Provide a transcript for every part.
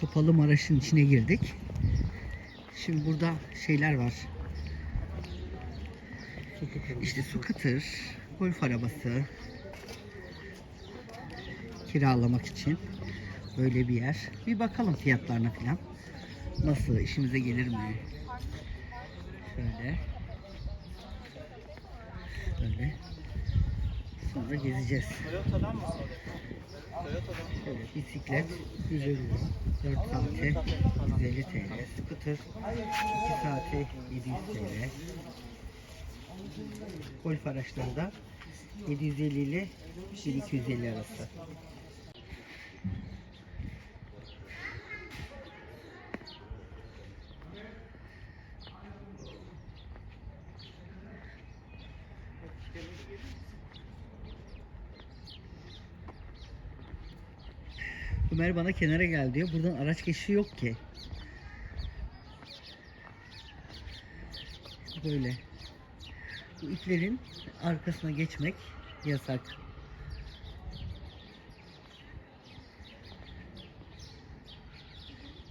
kapalı Maraş'ın içine girdik. Şimdi burada şeyler var. İşte su kıtır, golf arabası kiralamak için böyle bir yer. Bir bakalım fiyatlarına falan. Nasıl işimize gelir mi? Şöyle. Şöyle. Sonra gezeceğiz. Evet, bisiklet 150 4 saate 150 TL, scooter 2 saate 700 TL. Golf araçları da 750 ile 1250 arası. Ömer bana kenara gel diyor. Buradan araç geçişi yok ki. Böyle. Bu iplerin arkasına geçmek yasak.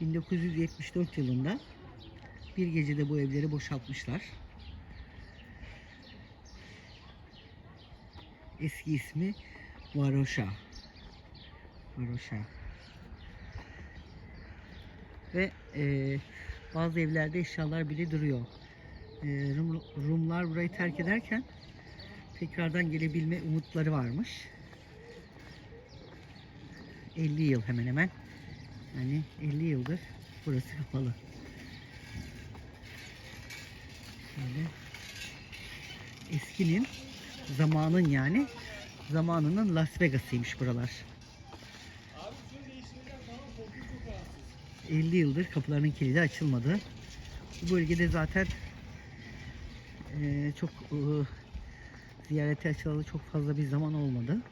...1974 yılında... ...bir gecede bu evleri boşaltmışlar. Eski ismi Varoşa. Varoşa. Ve e, bazı evlerde eşyalar bile duruyor. E, Rum, Rumlar burayı terk ederken tekrardan gelebilme umutları varmış. 50 yıl hemen hemen. Yani 50 yıldır burası kapalı. Şöyle. Eskinin zamanın yani zamanının Las Vegas'ıymış buralar. 50 yıldır kapılarının kilidi açılmadı. Bu bölgede zaten eee, çok eee, ziyarete açılalı çok fazla bir zaman olmadı.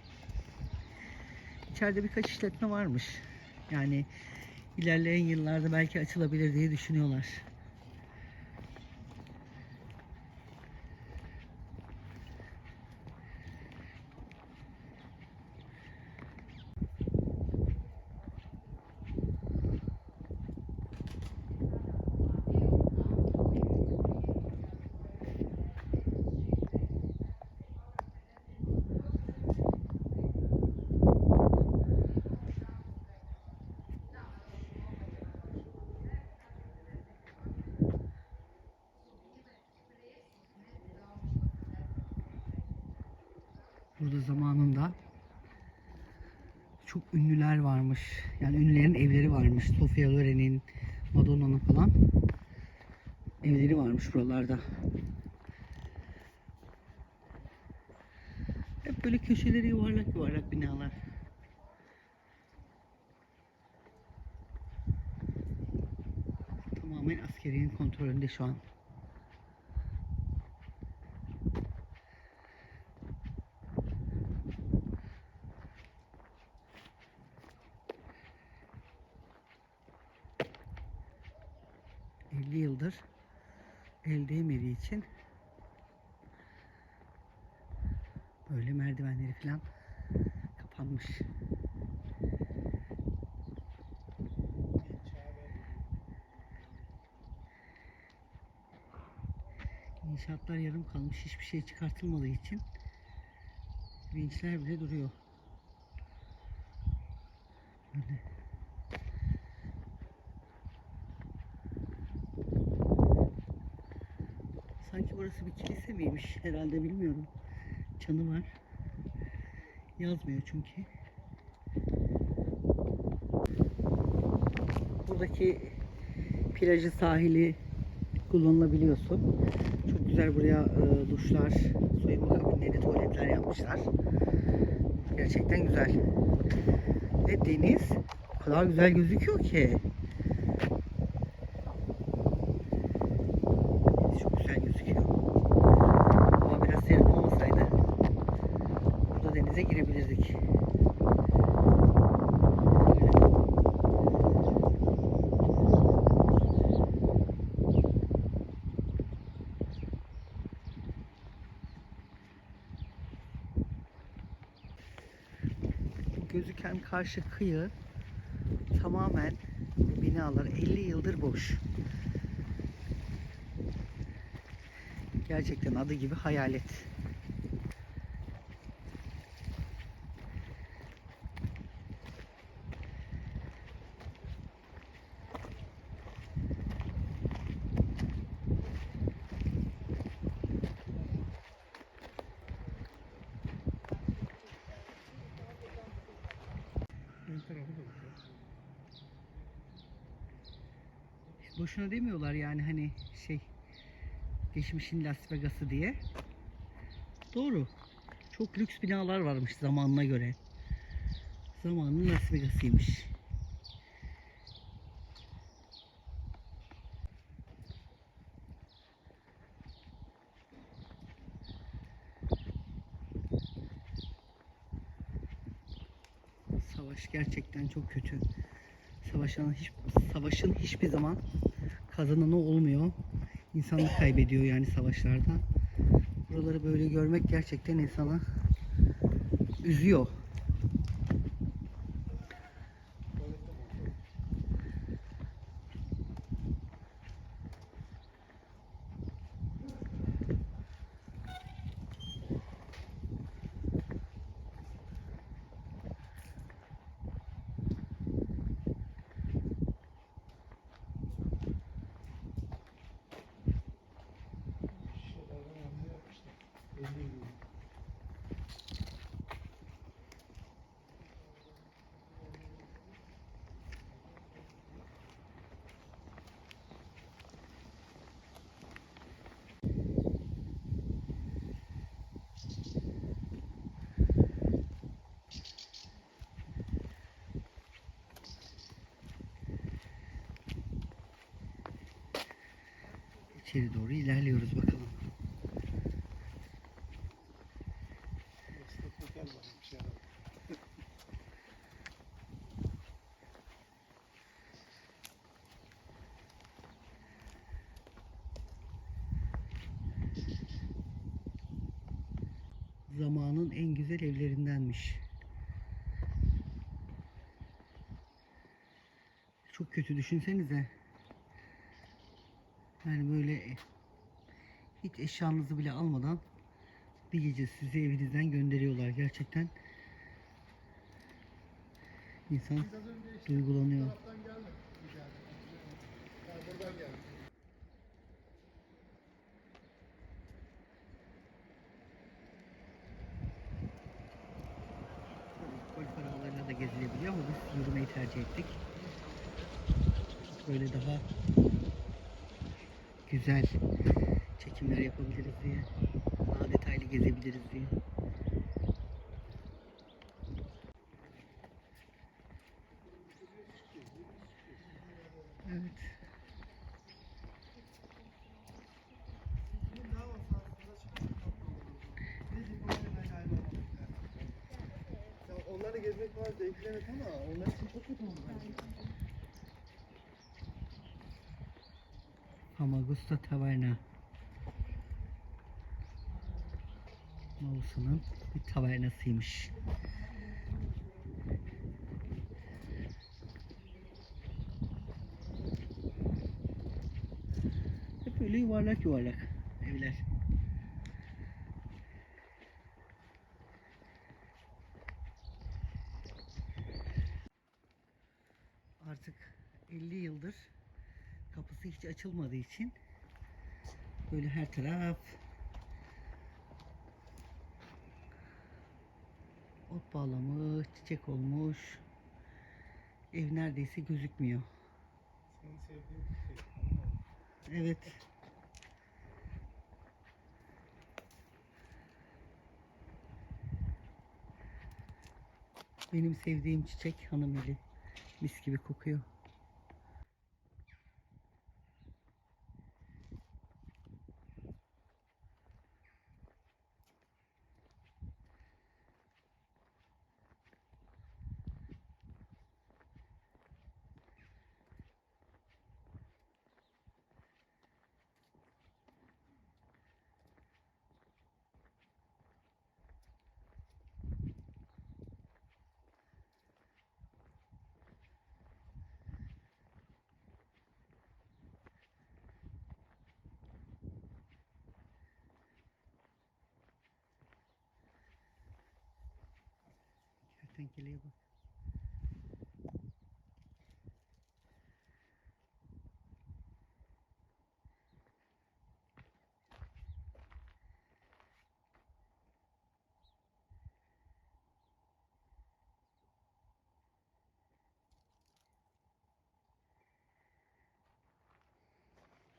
İçeride birkaç işletme varmış. Yani ilerleyen yıllarda belki açılabilir diye düşünüyorlar. Burada zamanında çok ünlüler varmış. Yani ünlülerin evleri varmış. Sofia Loren'in, Madonna'nın falan evleri varmış buralarda. Hep böyle köşeleri yuvarlak yuvarlak binalar. Tamamen askeriyenin kontrolünde şu an. ...50 yıldır el değmediği için... ...böyle merdivenleri falan kapanmış. İnşaatlar yarım kalmış. Hiçbir şey çıkartılmadığı için... ...vinçler bile duruyor. Sanki burası bir kilise miymiş herhalde bilmiyorum. Çanı var. Yazmıyor çünkü. Buradaki plajı sahili kullanılabiliyorsun. Çok güzel buraya e, duşlar, soyunma kabinleri, tuvaletler yapmışlar. Gerçekten güzel. Ve deniz o kadar güzel gözüküyor ki. Deniz çok güzel gözüküyor. Ama biraz serin olmasaydı burada denize girebilirdik. Böyle. gözüken karşı kıyı Tamamen binalar 50 yıldır boş. Gerçekten adı gibi hayalet. Boşuna demiyorlar yani hani şey geçmişin Las Vegas'ı diye. Doğru. Çok lüks binalar varmış zamanına göre. Zamanın Las Vegas'ıymış. Savaş gerçekten çok kötü. Savaşın hiç savaşın hiçbir zaman kazananı olmuyor. İnsanlık kaybediyor yani savaşlarda. Buraları böyle görmek gerçekten insanı üzüyor. İçeri doğru ilerliyoruz bakalım. Zamanın en güzel evlerindenmiş. Çok kötü düşünsenize. Yani böyle hiç eşyanızı bile almadan bir gece sizi evinizden gönderiyorlar gerçekten. İnsan duygulanıyor. Golf arabalarıyla da gezilebiliyor ama biz yürümeyi tercih ettik. Böyle daha güzel çekimler yapabiliriz diye. Daha detaylı gezebiliriz diye. Evet. Ya onları gezmek var zevkli evet ama onlar için çok kötü oldu bence. Famagusta Taverna. Mausu'nun bir tavernasıymış. Hep böyle yuvarlak yuvarlak evler. Artık 50 yıldır kapısı hiç açılmadığı için böyle her taraf ot bağlamış, çiçek olmuş. Ev neredeyse gözükmüyor. Senin sevdiğin bir şey. Evet. Benim sevdiğim çiçek hanımeli. Mis gibi kokuyor. Kertenkeleye bak.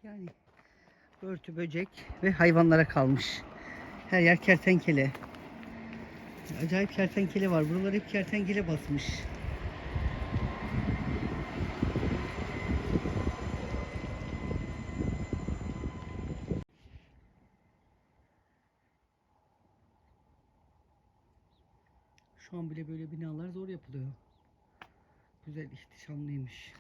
Yani örtü, böcek ve hayvanlara kalmış. Her yer kertenkele. Acayip kertenkele var. Buralar hep kertenkele basmış. Şu an bile böyle binalar zor yapılıyor. Güzel ihtişamlıymış.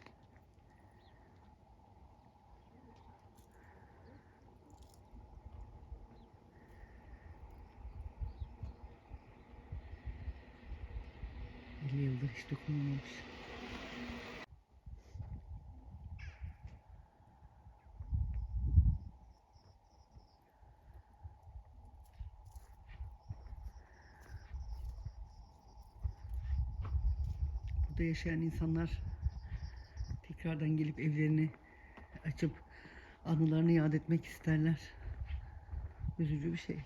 ...50 yıldır hiç dokunulmamış. Burada yaşayan insanlar... ...tekrardan gelip evlerini açıp... ...anılarını yad etmek isterler. Üzücü bir şey.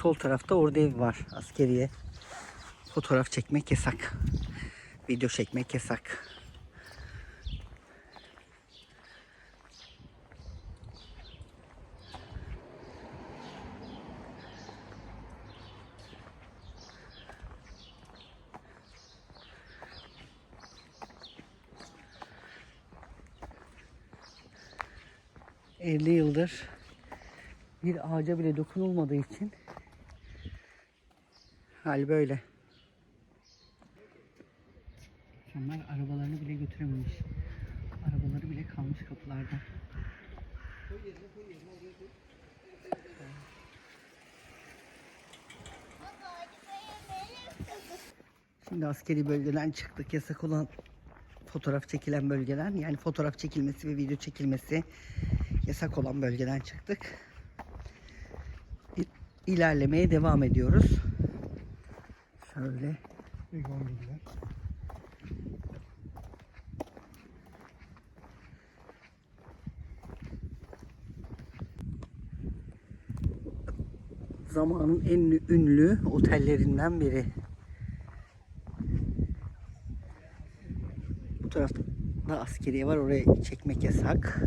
Sol tarafta orada ev var askeriye. Fotoğraf çekmek yasak. Video çekmek yasak. ...50 yıldır bir ağaca bile dokunulmadığı için hal böyle. İnsanlar arabalarını bile götürememiş. Arabaları bile kalmış kapılarda. Şimdi askeri bölgeden çıktık. Yasak olan fotoğraf çekilen bölgeden yani fotoğraf çekilmesi ve video çekilmesi yasak olan bölgeden çıktık. İlerlemeye devam ediyoruz. Şöyle Begon bilgiler. zamanın en ünlü otellerinden biri. Bu tarafta da askeriye var. Oraya çekmek yasak.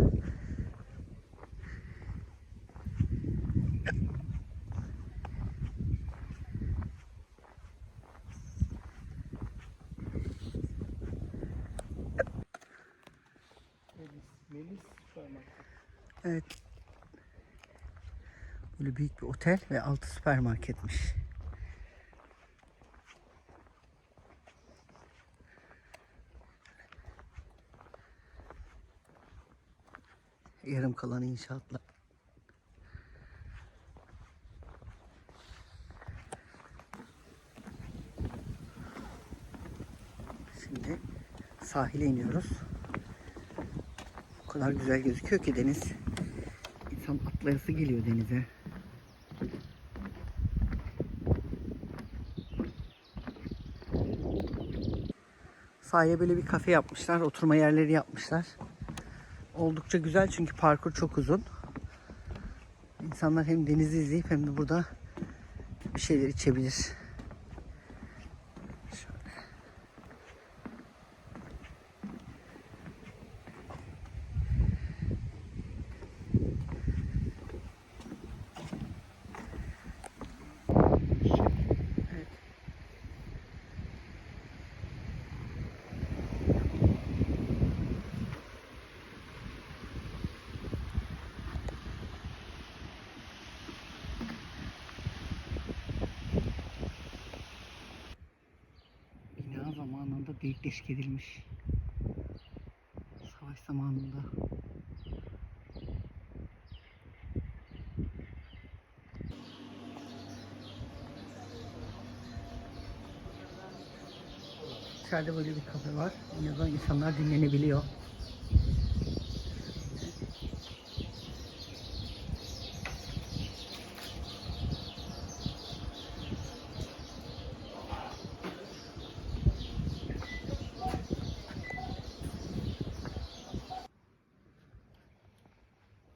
Evet. Böyle büyük bir otel ve altı süpermarketmiş. Yarım kalan inşaatlar. Şimdi sahile iniyoruz. O kadar güzel gözüküyor ki deniz. İnsan atlayası geliyor denize. Sahaya böyle bir kafe yapmışlar. Oturma yerleri yapmışlar. Oldukça güzel çünkü parkur çok uzun. İnsanlar hem denizi izleyip hem de burada bir şeyler içebilir. büyük deşik edilmiş. Savaş zamanında. İçeride böyle bir kafe var. En azından insanlar dinlenebiliyor.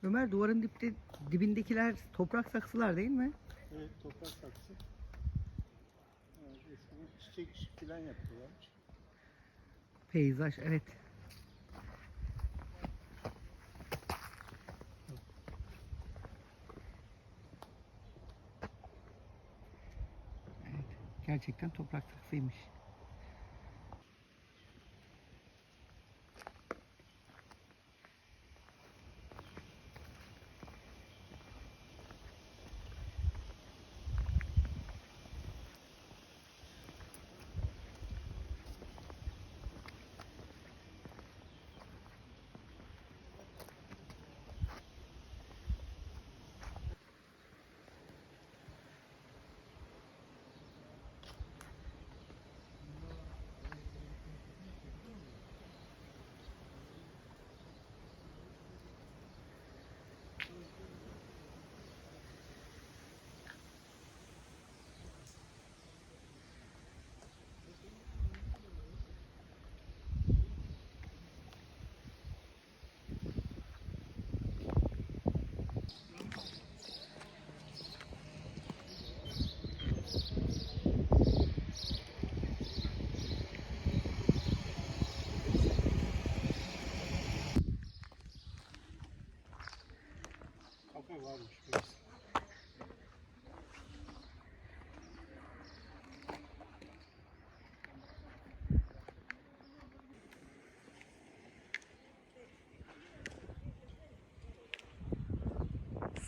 Ömer duvarın dipte, dibindekiler toprak saksılar değil mi? Evet toprak saksı. Evet, eskiden çiçek falan yapıyorlarmış. Peyzaj evet. Evet, gerçekten toprak saksıymış.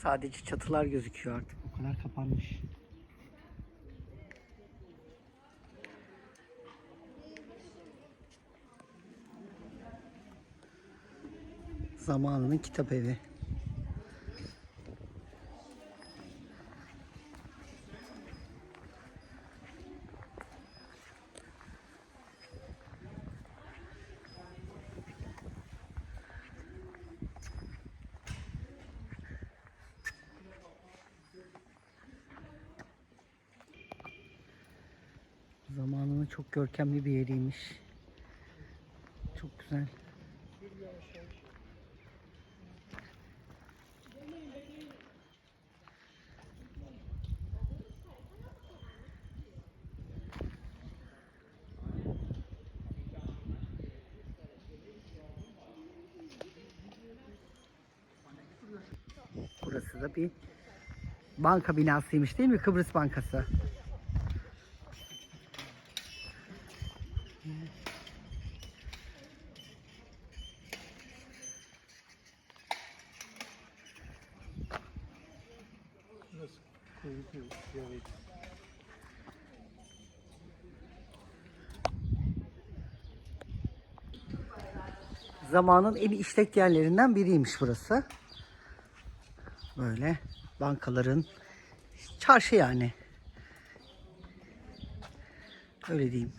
Sadece çatılar gözüküyor artık. O kadar kapanmış. Zamanının kitap evi. Zamanının çok görkemli bir yeriymiş. Çok güzel. Burası da bir banka binasıymış değil mi? Kıbrıs Bankası. Zamanın en işlek yerlerinden biriymiş burası. Böyle bankaların çarşı yani. Öyle diyeyim.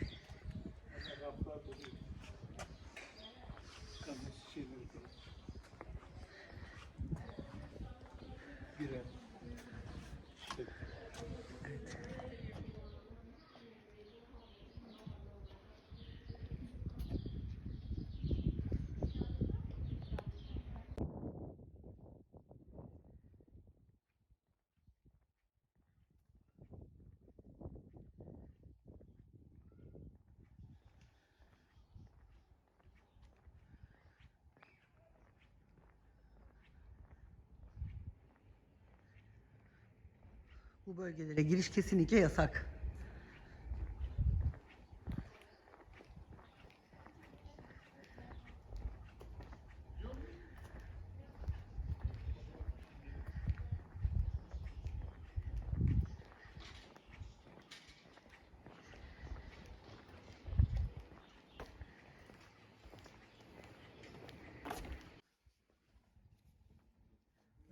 Bu bölgelere giriş kesinlikle yasak.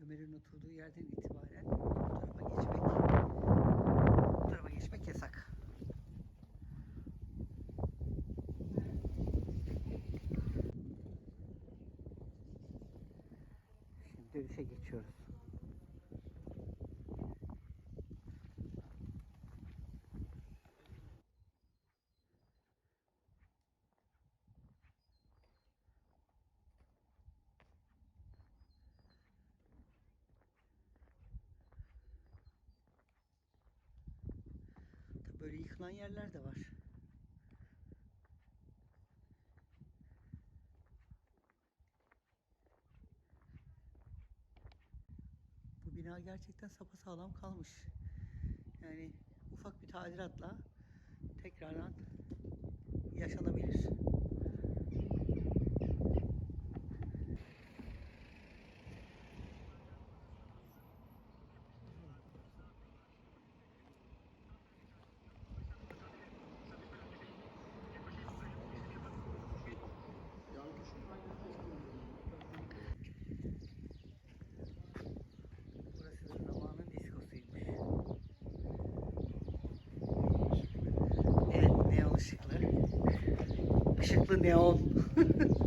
Ömer'in oturduğu yerden itibaren bu tarafa geçmek bu tarafa geçmek yasak. Karşıya geçiyoruz. Böyle yıkılan yerler de var. Bu bina gerçekten sapasağlam kalmış. Yani ufak bir tadilatla tekrardan yaşanabilir. Neon.